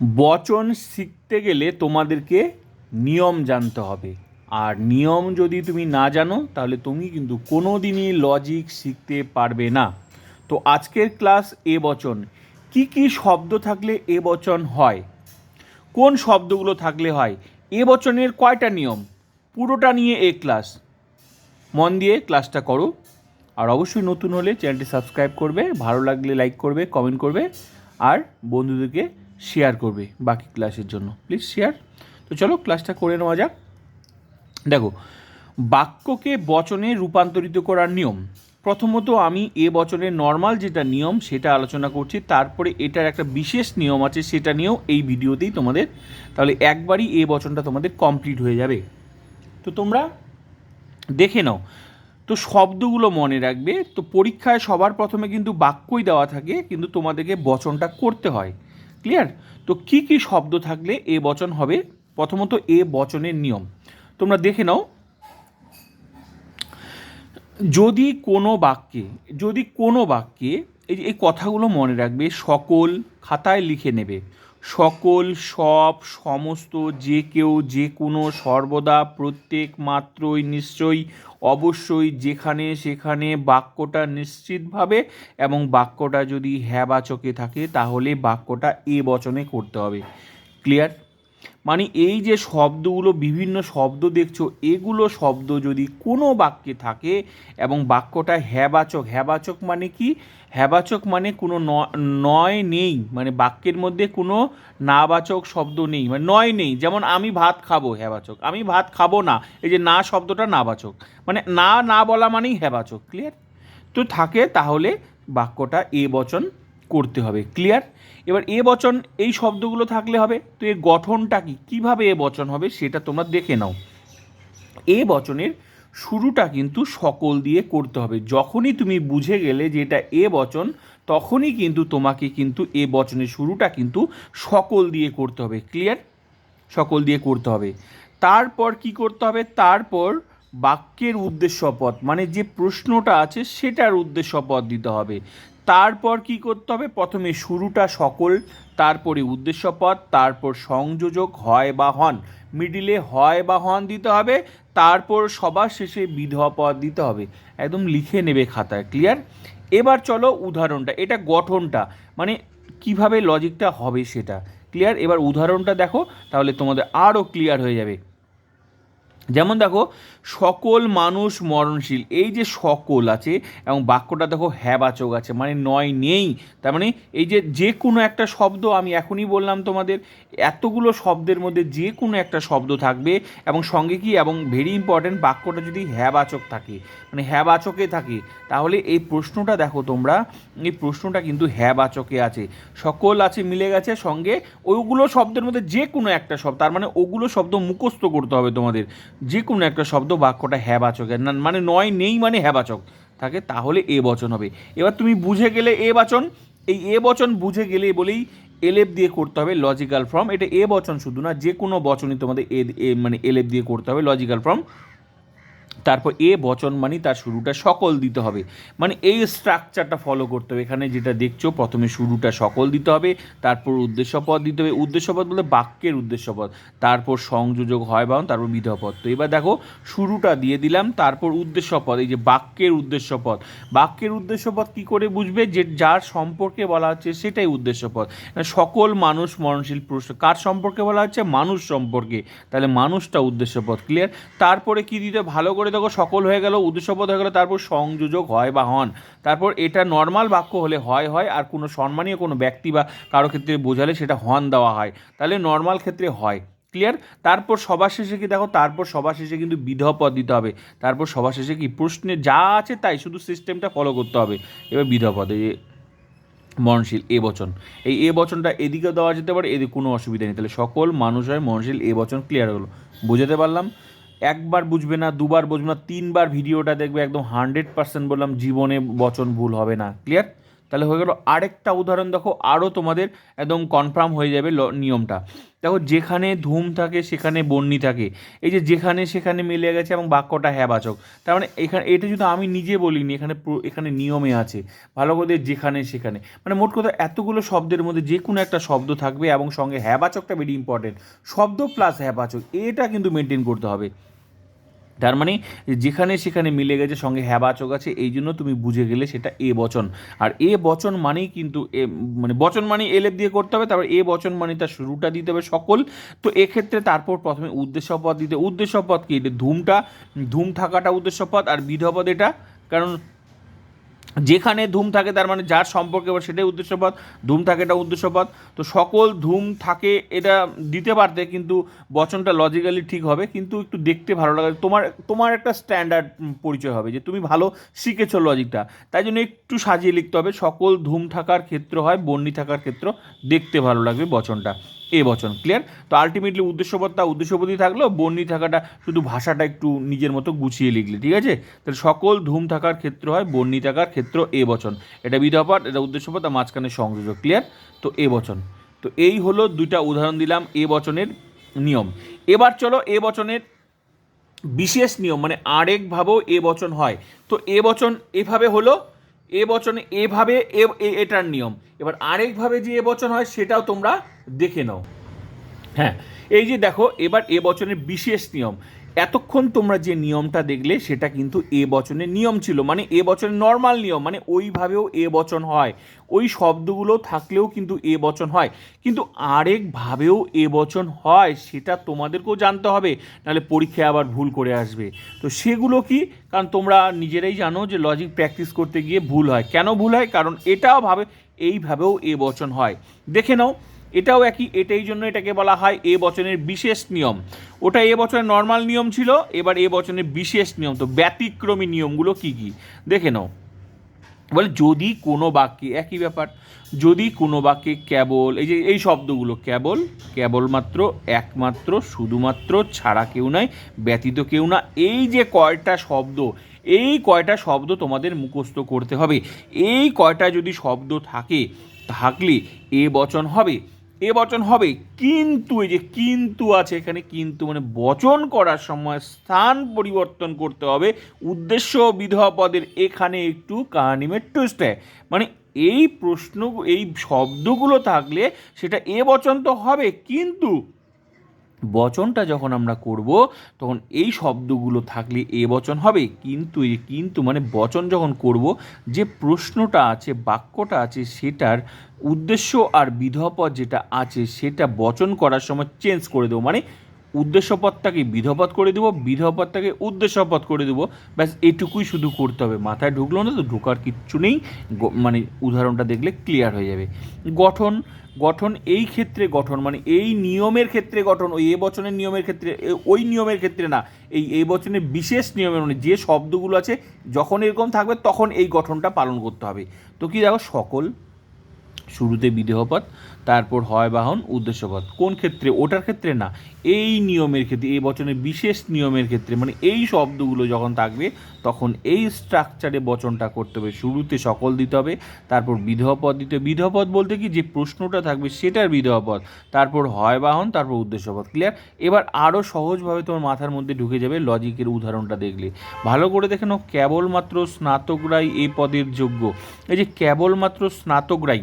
বচন শিখতে গেলে তোমাদেরকে নিয়ম জানতে হবে। আর নিয়ম যদি তুমি না জানো, তাহলে তুমি কিন্তু কোনো দিনই লজিক শিখতে পারবে না। তো আজকের ক্লাস এ বচন, কি কি শব্দ থাকলে এ বচন হয়? কোন শব্দগুলো থাকলে হয়? এ বচনের কয়টা নিয়ম? পুরোটা নিয়ে এ ক্লাস মন দিয়ে ক্লাসটা করো। আর অবশ্যই নতুন হলে চ্যানেলটি সাবস্ক্রাইব করবে, ভালো লাগলে লাইক করবে কমেন্ট করবে। আর বন্ধুদেরকে শেয়ার করবে বাকি ক্লাসের জন্য। প্লিজ শেয়ার তো চলো ক্লাসটা করে নেওয়া যাক। দেখো, বাক্যকে বচনে রূপান্তরিত করার নিয়ম। প্রথমত আমি এ বচনের নর্মাল যেটা নিয়ম সেটা আলোচনা করছি, তারপরে এটার একটা বিশেষ নিয়ম আছে সেটা নিয়েও এই ভিডিওতেই তোমাদের, তাহলে একবারই এ বচনটা তোমাদের কমপ্লিট হয়ে যাবে। তো তোমরা দেখে নাও। তো শব্দগুলো মনে রাখবে। তো পরীক্ষায় সবার প্রথমে কিন্তু বাক্যই দেওয়া থাকে, কিন্তু তোমাদেরকে বচনটা করতে হয়। ক্লিয়ার তো কি কি শব্দ থাকলে এ বচন হবে? প্রথমত এ বচনের নিয়ম। তোমরা দেখে নাও। যদি কোনো বাক্যে, যদি কোনো বাক্যে এই যে এই কথাগুলো মনে রাখবে, সকল খাতায় লিখে নেবে। সকল, সব, সমস্ত, যে কেউ, যে কোনো, সর্বদা প্রত্যেক মাত্রই নিশ্চয়ই, অবশ্যই যেখানে সেখানে বাক্যটা নিশ্চিতভাবে এবং বাক্যটা যদি হ্যাবাচকে থাকে, তাহলে বাক্যটা এ বচনে করতে হবে। ক্লিয়ার? মানে এই যে শব্দগুলো, বিভিন্ন শব্দ দেখছ, এগুলো শব্দ যদি কোনো বাক্যে থাকে এবং বাক্যটা হ্যাবাচক হ্যাবাচক মানে কি? হ্যাবাচক মানে কোনো নয় নেই মানে বাক্যের মধ্যে কোনো নাবাচক শব্দ নেই মানে নয় নেই, যেমন আমি ভাত খাব, হ্যাবাচক। আমি ভাত খাব না, এই যে না শব্দটা নাবাচক মানে না না বলা মানেই হ্যাবাচক ক্লিয়ার তো থাকে তাহলে বাক্যটা এ বচন করতে হবে ক্লিয়ার এবার এ বচন, এই শব্দগুলো থাকলে হবে, তো এর গঠনটা কি? কীভাবে এ বচন হবে সেটা তোমরা দেখে নাও। এ বচনের শুরুটা কিন্তু সকল দিয়ে করতে হবে। যখনই তুমি বুঝে গেলে যে এটা এ বচন, তখনই কিন্তু তোমাকে কিন্তু এ বচনের শুরুটা কিন্তু সকল দিয়ে করতে হবে ক্লিয়ার সকল দিয়ে করতে হবে। তারপর কি করতে হবে? তারপর বাক্যের উদ্দেশ্য পদ মানে যে প্রশ্নটা আছে সেটার উদ্দেশ্য পদ দিতে হবে। তারপর কি করতে হবে? প্রথমে শুরুটা সকল, তারপরে উদ্দেশ্য পদ তারপর সংযোজক হয় বা হন। মিডিলে হয় বা হন দিতে হবে, তারপর সবার শেষে বিধবা পদ দিতে হবে। একদম লিখে নেবে খাতায় ক্লিয়ার? এবার চলো উদাহরণটা, এটা গঠনটা মানে কীভাবে লজিকটা হবে সেটা, ক্লিয়ার? এবার উদাহরণটা দেখো, তাহলে তোমাদের আরও ক্লিয়ার হয়ে যাবে। যেমন দেখো, সকল মানুষ মরণশীল। এই যে সকল আছে, এবং বাক্যটা দেখো, হ্যাবাচক আছে মানে নয় নেই। তার মানে এই যে যে কোনো একটা শব্দ, আমি এখনই বললাম তোমাদের, এতগুলো শব্দের মধ্যে যে কোনো একটা শব্দ থাকবে, এবং সঙ্গে কি, এবং ভেরি ইম্পর্ট্যান্ট বাক্যটা যদি হ্যাবাচক থাকে মানে হ্যাবাচকে থাকে, তাহলে এই প্রশ্নটা দেখো তোমরা, এই প্রশ্নটা কিন্তু হ্যাবাচকে আছে। সকল আছে, মিলে গেছে, সঙ্গে ওইগুলো শব্দের মধ্যে যে কোনো একটা শব্দ, তার মানে ওগুলো শব্দ মুখস্থ করতে হবে তোমাদের। যে কোনো একটা শব্দ বাক্যটা হ্যাবাচকের না মানে নয়, নেই মানে হ্যাবাচক থাকে, তাহলে এ বচন হবে। এবার তুমি বুঝে গেলে এ বচন, এই এ বচন বুঝে গেলে বলেই এলেপ দিয়ে করতে হবে লজিক্যাল ফর্ম এটা এ বচন শুধু না যে কোনো বচনই তোমাদের এ মানে এলেপ দিয়ে করতে হবে লজিক্যাল ফর্ম তারপর এ বচন মানে তার শুরুটা সকল দিতে হবে। মানে এই স্ট্রাকচারটা ফলো করতে হবে। এখানে যেটা দেখছ, প্রথমে শুরুটা সকল দিতে হবে, তারপর উদ্দেশ্যপদ দিতে হবে। উদ্দেশ্যপদ বলতে বাক্যের উদ্দেশ্যপদ। তারপর সংযোজক হয় বাহন তারপর বিধপদ। তো এবার দেখো, শুরুটা দিয়ে দিলাম, তারপর উদ্দেশ্যপদ। এই যে বাক্যের উদ্দেশ্যপদ। বাক্যের উদ্দেশ্যপদ কি করে বুঝবে? যে যার সম্পর্কে বলা হচ্ছে সেটাই উদ্দেশ্যপদ। মানে সকল মানুষ মরণশীল প্রশ্ন কার সম্পর্কে বলা হচ্ছে? মানুষ সম্পর্কে। তাহলে মানুষটা উদ্দেশ্যপদ ক্লিয়ার তারপরে কি দিতে ভালো করে দেখো সকল হয়ে গেল উদ্দেশ্যপদ হয়ে গেল, তারপর সংযোজক হয় বা হন। তারপর এটা নর্মাল বাক্য হলে হয় হয়, আর কোনো সম্মানীয় কোনো ব্যক্তি বা কারও ক্ষেত্রে বোঝালে সেটা হন দেওয়া হয়। তাহলে নর্মাল ক্ষেত্রে হয়। ক্লিয়ার তারপর সবার শেষে কি দেখো, তারপর সবার শেষে কিন্তু বিধবা পদ দিতে হবে। তারপর সবার শেষে কি প্রশ্নে যা আছে তাই, শুধু সিস্টেমটা ফলো করতে হবে। এবার বিধবা পদে মরণশীল, এ বচন। এই এ বচনটা এদিকে দেওয়া যেতে পারে, এদিকে কোনো অসুবিধা নেই। তাহলে সকল মানুষ হয় মনশীল এ বচন ক্লিয়ার হলো বুঝাতে পারলাম? একবার বুঝবে না, দুবার বুঝবে না, তিনবার ভিডিওটা দেখবে একদম হান্ড্রেড পার্সেন্ট বললাম জীবনে বচন ভুল হবে না, ক্লিয়ার? তাহলে হয়ে গেল আরেকটা উদাহরণ, দেখো আরও তোমাদের একদম কনফার্ম হয়ে যাবে নিয়মটা। দেখো যেখানে ধুম থাকে সেখানে বন্যি থাকে, এই যে যেখানে সেখানে মিলে গেছে এবং বাক্যটা হ্যাবাচক, তার মানে এখানে, এটা যদি আমি নিজে বলিনি, এখানে এখানে নিয়মে আছে, ভালো করে যেখানে সেখানে মানে মোট কথা এতগুলো শব্দের মধ্যে যে কোনো একটা শব্দ থাকবে এবং সঙ্গে হ্যাবাচকটা ভেরি ইম্পর্টেন্ট শব্দ প্লাস হ্যাবাচক, এটা কিন্তু মেনটেন করতে হবে। তার মানে যেখানে সেখানে মিলে গেছে, সঙ্গে হ্যাবাচক আছে, এই জন্য তুমি বুঝে গেলে সেটা এ বচন। আর এ বচন মানেই কিন্তু এ মানে বচন মানে এলেপ দিয়ে করতে হবে, তারপর এ বচন মানে তার শুরুটা দিতে হবে সকল। তো এক্ষেত্রে তারপর প্রথমে উদ্দেশ্য পদ দিতে উদ্দেশ্য পদ কি? ধুমটা, ধুম থাকাটা উদ্দেশ্য পদ আর বিধপদ এটা? কারণ যেখানে ধুম থাকে তার মানে যার সম্পর্কে সেটাই উদ্দেশ্যপদ ধুম থাকে এটা উদ্দেশ্যপদ তো সকল ধুম থাকে এটা দিতে পারতে, কিন্তু বচনটা লজিক্যালি ঠিক হবে, কিন্তু একটু দেখতে ভালো লাগে। তোমার তোমার একটা স্ট্যান্ডার্ড পরিচয় হবে যে তুমি ভালো শিখেছো লজিকটা তাই জন্য একটু সাজিয়ে লিখতে হবে, সকল ধুম থাকার ক্ষেত্র হয় বন্যি থাকার ক্ষেত্র দেখতে ভালো লাগবে বচনটা, এ বচন ক্লিয়ার তো আলটিমেটলি উদ্দেশ্যপদটা উদ্দেশ্যপদই থাকল বন্যি থাকাটা শুধু ভাষাটা একটু নিজের মতো গুছিয়ে লিখলে, ঠিক আছে? তাহলে সকল ধুম থাকার ক্ষেত্র হয় বন্যি থাকার ক্ষেত্র এ বচন। এটা বিধপদ এটা উদ্দেশ্যপদ আর মাঝখানে সংযোজক ক্লিয়ার তো এ বচন। তো এই হলো দুইটা উদাহরণ দিলাম এ বচনের নিয়ম। এবার চলো এ বচনের বিশেষ নিয়ম মানে আরেকভাবেও এ বচন হয়। তো এ বচন এভাবে হলো, এ বচনে এভাবে এটার নিয়ম। এবার আরেকভাবে যে এ বচন হয়, সেটাও তোমরা দেখে নাও। হ্যাঁ এই যে দেখো, এবার এ বচনের বিশেষ নিয়ম। এতক্ষণ তোমরা যে নিয়মটা দেখলে, সেটা কিন্তু এ বচনের নিয়ম ছিল। মানে এ বচনের নর্মাল নিয়ম মানে ওইভাবেও এ বচন হয়। ওই শব্দগুলো থাকলেও কিন্তু এ বচন হয়। কিন্তু আরেকভাবেও এ বচন হয়, সেটা তোমাদেরকেও জানতে হবে, নাহলে পরীক্ষায় আবার ভুল করে আসবে। তো সেগুলো কি? কারণ তোমরা নিজেরাই জানো যে লজিক প্র্যাকটিস করতে গিয়ে ভুল হয়। কেন ভুল হয়? কারণ এটাও ভাবে, এইভাবেও এ বচন হয়। দেখে নাও। এটাও একই, এটাই জন্য এটাকে বলা হয় এ বচনের বিশেষ নিয়ম। ওটা এ বছরের নর্মাল নিয়ম ছিল, এবার এ বচনের বিশেষ নিয়ম। তো ব্যতিক্রমী নিয়মগুলো কি কি? দেখে নাও। বলে যদি কোনো বাক্যে, একই ব্যাপার, যদি কোনো বাক্যে কেবল, এই যে এই শব্দগুলো, কেবল, কেবলমাত্র, একমাত্র, শুধুমাত্র, ছাড়া কেউ নয় ব্যতীত কেউ না, এই যে কয়টা শব্দ, এই কয়টা শব্দ তোমাদের মুখস্থ করতে হবে। এই কয়টা যদি শব্দ থাকে, থাকলে এ বচন হবে। এ বচন হবে কিন্তু, এই যে কিন্তু আছে এখানে, কিন্তু মানে বচন করার সময় স্থান পরিবর্তন করতে হবে। উদ্দেশ্য বিধবা পদের এখানে একটু কাহানিমের টুইস্ট মানে এই প্রশ্ন, এই শব্দগুলো থাকলে সেটা এ বচন তো হবে, কিন্তু বচনটা যখন আমরা করব, তখন এই শব্দগুলো থাকলে এ বচন হবে। কিন্তু কিন্তু মানে বচন যখন করব, যে প্রশ্নটা আছে, বাক্যটা আছে, সেটার উদ্দেশ্য আর বিধপদ যেটা আছে, সেটা বচন করার সময় চেঞ্জ করে দেবো। মানে উদ্দেশ্যপদটাকে বিধপদ করে দেবো বিধপদটাকে উদ্দেশ্যপদ করে দেবো। ব্যাস এটুকুই শুধু করতে হবে। মাথায় ঢুকলো না তো, ঢোকার কিচ্ছু নেই। মানে উদাহরণটা দেখলে ক্লিয়ার হয়ে যাবে। গঠন গঠন এই ক্ষেত্রে গঠন মানে এই নিয়মের ক্ষেত্রে গঠন, ওই এ বচনের নিয়মের ক্ষেত্রে ওই নিয়মের ক্ষেত্রে না। এই এই বচনের বিশেষ নিয়মের মানে যে শব্দগুলো আছে, যখন এরকম থাকবে, তখন এই গঠনটা পালন করতে হবে। তো কি দেখো, সকল শুরুতে বিদেহপদ তারপর হয় বাহন উদ্দেশ্যপদ কোন ক্ষেত্রে? ওটার ক্ষেত্রে না। এই নিয়মের ক্ষেত্রে, এই বচনের বিশেষ নিয়মের ক্ষেত্রে মানে এই শব্দগুলো যখন থাকবে, তখন এই স্ট্রাকচারে বচনটা করতে হবে। শুরুতে সকল দিতে হবে, তারপর বিধপদ দিতে হবে। বিধপদ বলতে কি? যে প্রশ্নটা থাকবে, সেটার বিধপদ তারপর হয় বাহন তারপর উদ্দেশ্যপদ ক্লিয়ার এবার আরও সহজভাবে তোমার মাথার মধ্যে ঢুকে যাবে লজিকের উদাহরণটা দেখলে। ভালো করে দেখে নাও, কেবলমাত্র স্নাতকরাই এই পদের যোগ্য। এই যে, কেবলমাত্র স্নাতকরাই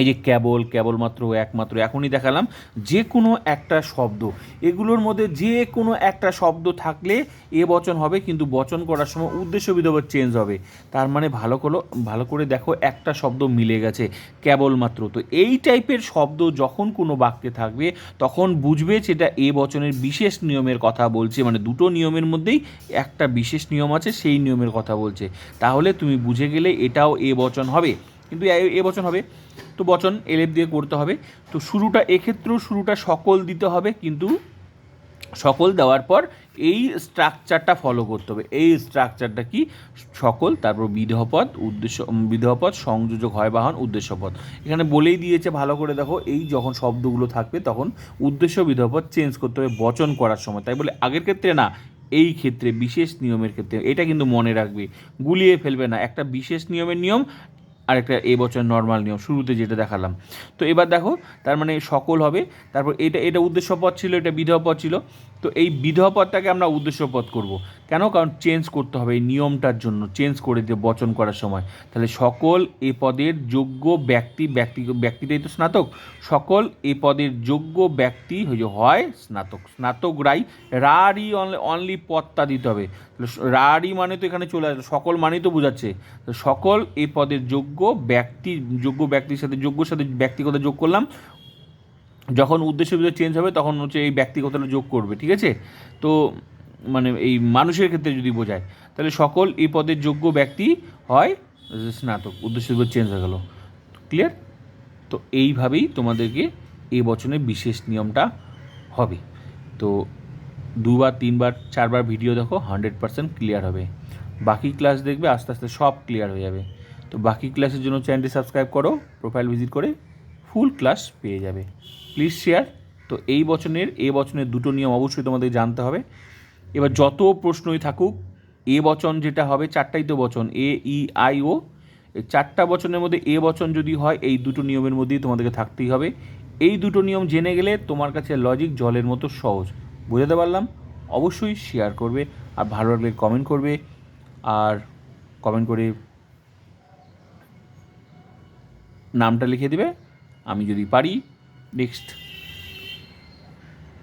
এই যে কেবল কেবলমাত্র একমাত্র, এখনই দেখালাম যে কোনো একটা শব্দ। এগুলোর মধ্যে যে কোনো একটা শব্দ থাকলে এ বচন হবে, কিন্তু বচন করার সময় উদ্দেশ্য বিধবা চেঞ্জ হবে। তার মানে ভালো করে ভালো করে দেখো একটা শব্দ মিলে গেছে কেবলমাত্র তো এই টাইপের শব্দ যখন কোনো বাক্যে থাকবে, তখন বুঝবে সেটা এ বচনের বিশেষ নিয়মের কথা বলছে মানে দুটো নিয়মের মধ্যেই একটা বিশেষ নিয়ম আছে, সেই নিয়মের কথা বলছে। তাহলে তুমি বুঝে গেলে এটাও এ বচন হবে। কিন্তু এ বচন হবে। তো বচন এলেপ দিয়ে করতে হবে। তো শুরুটা এক্ষেত্রেও শুরুটা সকল দিতে হবে, কিন্তু সকল দেওয়ার পর এই স্ট্রাকচারটা ফলো করতে হবে। এই স্ট্রাকচারটা কি? সকল, তারপর বিধপদ, উদ্দেশ্য বিধপদ, সংযোজক হয় বাহন উদ্দেশ্যপদ। এখানে বলেই দিয়েছে, ভালো করে দেখো, এই যখন শব্দগুলো থাকবে, তখন উদ্দেশ্য, বিধপদ চেঞ্জ করতে হবে বচন করার সময়। তাই বলে আগের ক্ষেত্রে না, এই ক্ষেত্রে বিশেষ নিয়মের ক্ষেত্রে, এটা কিন্তু মনে রাখবে। গুলিয়ে ফেলবে না। একটা বিশেষ নিয়মের নিয়ম আরেকটা এই বছর নর্মাল নিয়ম, শুরুতে যেটা দেখালাম। তো এবার দেখো, তার মানে সকল হবে। তারপর এটা এটা উদ্দেশ্য পদ ছিল, এটা বিধবা পদ ছিল। তো এই বিধবা পদটাকে আমরা উদ্দেশ্য পদ করব। কেন? কারণ চেঞ্জ করতে হবে এই নিয়মটার জন্য চেঞ্জ করে দিয়ে বচন করার সময়। তাহলে সকল এ পদের যোগ্য ব্যক্তি ব্যক্তি, ব্যক্তিটাই তো স্নাতক। সকল এ পদের যোগ্য ব্যক্তি হয়ে হয় স্নাতক। স্নাতক রাই রারই অনলি পদটা দিতে হবে। রারই মানে তো এখানে চলে আসবে সকল মানেই তো বোঝাচ্ছে। সকল এ পদের যোগ্য ব্যক্তি, যোগ্য ব্যক্তির সাথে, যোগ্যর সাথে ব্যক্তিগত যোগ করলাম। যখন উদ্দেশ্য বিদ্যা চেঞ্জ হবে, তখন হচ্ছে এই ব্যক্তিগতটা যোগ করবে, ঠিক আছে? তো মানে এই মানুষের ক্ষেত্রে যদি বোঝায়, তাহলে সকল এই পদের যোগ্য ব্যক্তি হয় স্নাতক। উদ্দেশ্য বিদ্যা চেঞ্জ হয়ে গেল। ক্লিয়ার তো এইভাবেই তোমাদেরকে এই বছরের বিশেষ নিয়মটা হবে। তো দুবার, তিনবার, চারবার ভিডিও দেখো হান্ড্রেড পার্সেন্ট ক্লিয়ার হবে। বাকি ক্লাস দেখবে, আস্তে আস্তে সব ক্লিয়ার হয়ে যাবে। তো বাকি ক্লাসের জন্য চ্যানেলটি সাবস্ক্রাইব করো প্রোফাইল ভিজিট করে ফুল ক্লাস পেয়ে যাবে। প্লিজ শেয়ার তো এই বছরের, এ বছরের দুটো নিয়ম অবশ্যই তোমাদের জানতে হবে। এবার যত প্রশ্নই থাকুক, এ বচন যেটা হবে, চারটাই তো বচন, এ, ই, আই, ও চারটা বচনের মধ্যে এ বচন যদি হয়, এই দুটো নিয়মের মধ্যেই তোমাদেরকে থাকতেই হবে। এই দুটো নিয়ম জেনে গেলে তোমার কাছে লজিক জলের মতো সহজ। বুঝাতে পারলাম? অবশ্যই শেয়ার করবে আর ভালো লাগলে কমেন্ট করবে। আর কমেন্ট করে নামটা লিখে দিবে। আমি যদি পারি নেক্সট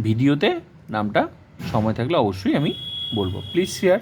ভিডিওতে নামটা সময় থাকলে অবশ্যই আমি বলব। Please share